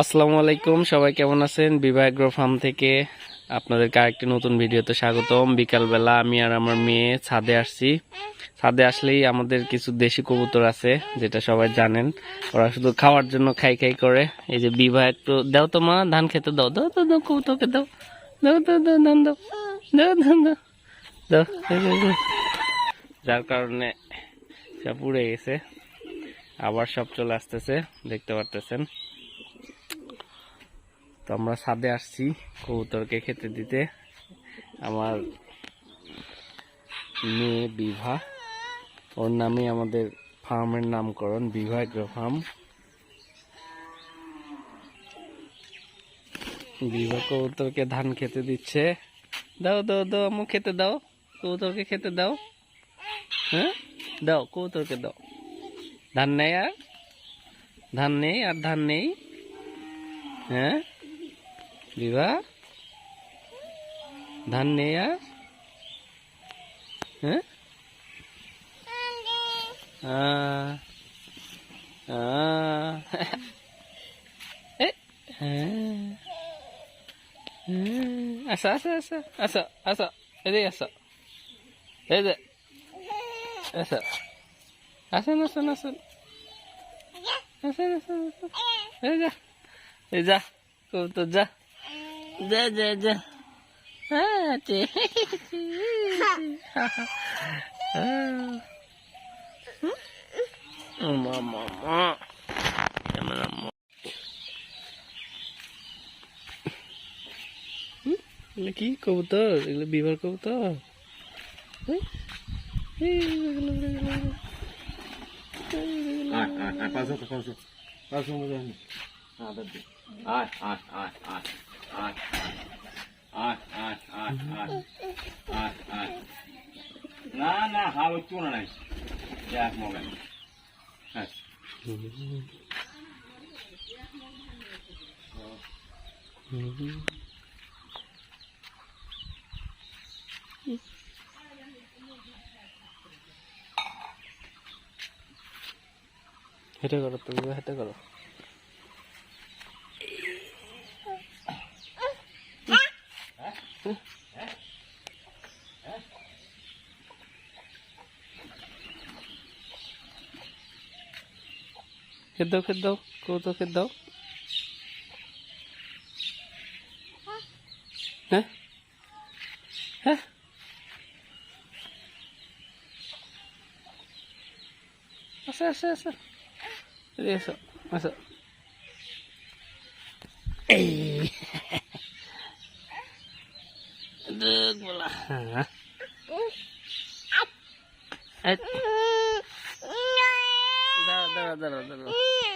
আসসালামু আলাইকুম, সবাই কেমন আছেন? বিবাহ এগ্রো ফার্ম থেকে আপনাদেরকে আরেকটি নতুন ভিডিওতে স্বাগতম। বিকালবেলা আমি আর আমার মেয়ে ছাদে আসছি। ছাদে আসলেই আমাদের কিছু দেশি কবুতর আছে, যেটা সবাই জানেন। ওরা শুধু খাওয়ার জন্য খাই খাই করে। এই যে বিবাহ একটু দাও তো মা, ধান খেতে দাও। দাও দাও দাও, কবুতরকে দাও। দাও দাও দাও, ধান দাও। দাও দাও। দাও দাও। যার কারণে সব পুড়ে গেছে। আবার সব চলে আসতেছে, দেখতে পারতেছেন। তো আমরা ছাদে আসছি কবুতরকে খেতে দিতে। আমার মেয়ে বিভা, ওর নামে আমাদের ফার্মের নামকরণ, বিভা এগ্রো ফার্ম। বিভা কবুতরকে ধান খেতে দিচ্ছে। দাও দাও দাও আমু খেতে দাও। কবুতরকে খেতে দাও। হ্যাঁ? দাও, কবুতরকে দাও। ধান নেই আর? ধান নেই আর ধান নেই? হ্যাঁ? বিভা ধান নেই আর হ্যাঁ আসো আসো আসো আসো এই যে আসো আসেন আসেন আসেন আসেন আসেন, এই যা এই যা, কবুতর, যা। হ্যাঁ আম্মা হুম? এগুলো কি কবুতর এগুলো বিবার কবুতর হুম? এই, এগুলো, এগুলো, এগুলো, এগুলো। Ai, ai, ai, passou, passou. Ai, ai, ai, ai. Ai, ai. না না হাল একটু না নাই এক মোবাইল হ্যাঁ হেঁটে করো তুমি হেঁটে করো খেদ দাও খেদ দাও কৌতো খেদ দাও হ্যাঁ হ্যাঁ আসো আসো আসো এদিকে এসো আসো এই বলা হ্যাঁ দাঁড়া দাঁড়াও দাঁড়াও দাঁড়াও